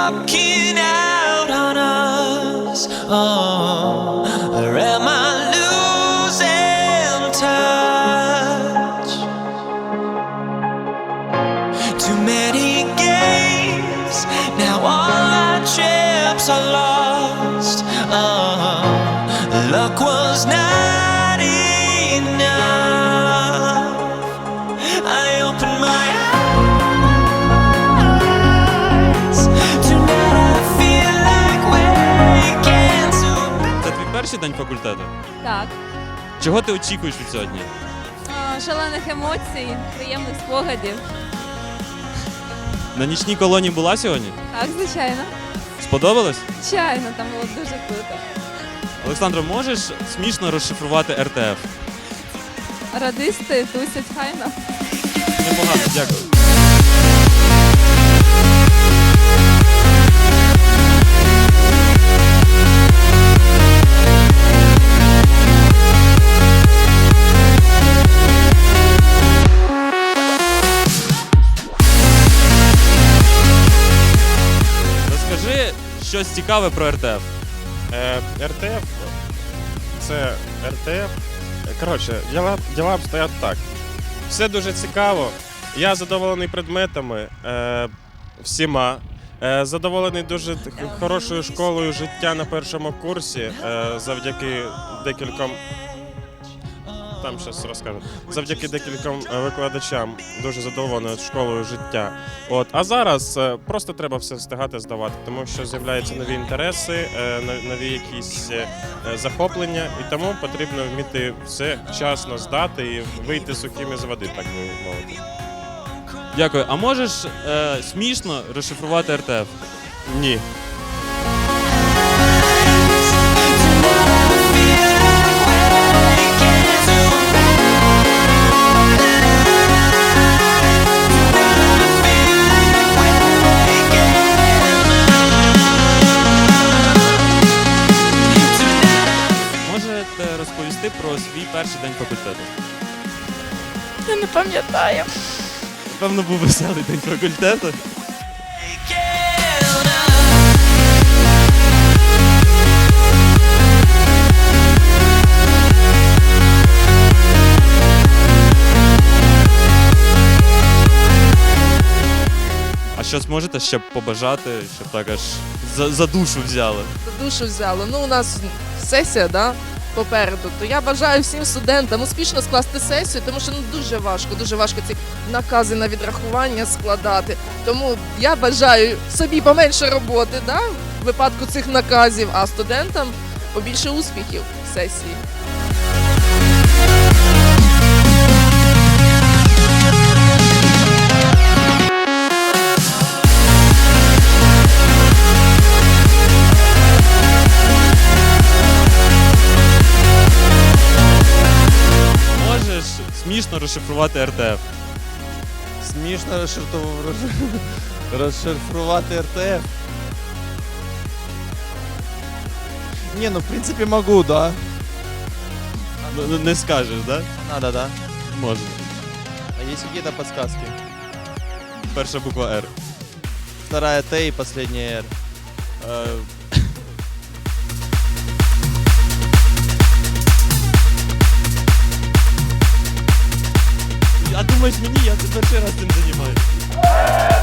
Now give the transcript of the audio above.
walking out on us? Oh, or am I losing touch? Too many games, now all our chips are lost. День факультету? Так. Чого ти очікуєш від? А, Шалених емоцій, приємних спогадів. На нічній колонії була сьогодні? Так, звичайно. Сподобалось? Звичайно, там було дуже круто. Олександро, можеш смішно розшифрувати РТФ? Радисти тусять хайно. Непогано, дякую. Щось цікаве про РТФ. Е, РТФ це РТФ. Коротше, діла, діла обстоять так. Все дуже цікаво. Я задоволений предметами е, всіма. Е, задоволений дуже хорошою школою життя на першому курсі е, завдяки декільком. Там щось розкажу. Завдяки декільком е, викладачам дуже задоволений школою життя. От а зараз е, просто треба все встигати здавати, тому що з'являються нові інтереси, е, нові якісь захоплення, і тому потрібно вміти все вчасно здати і вийти сухим із води, так би мовити. Дякую. А можеш е, смішно розшифрувати РТФ? Ні. Про свій перший день факультету? Я не пам'ятаю. Певно, був веселий день факультету. А щось можете ще побажати, щоб так аж за, за душу взяли? За душу взяло. Ну, у нас сесія, да, попереду. То я бажаю всім студентам успішно скласти сесію, тому що ну дуже важко, дуже важко ці накази на відрахування складати. Тому я бажаю собі поменше роботи, да, в випадку цих наказів, а студентам побільше успіхів в сесії. Смішно розшифрувати РТФ? Смішно розшифру- розшифрувати РТФ. Не, ну в принципе могу, да. Ну, ну, Не скажеш, да? Надо, да. Можна. А есть какие-то подсказки? Перша буква Р. Вторая Т и последняя Р. Е, А думаєш мені, я це перший раз цим займаюся.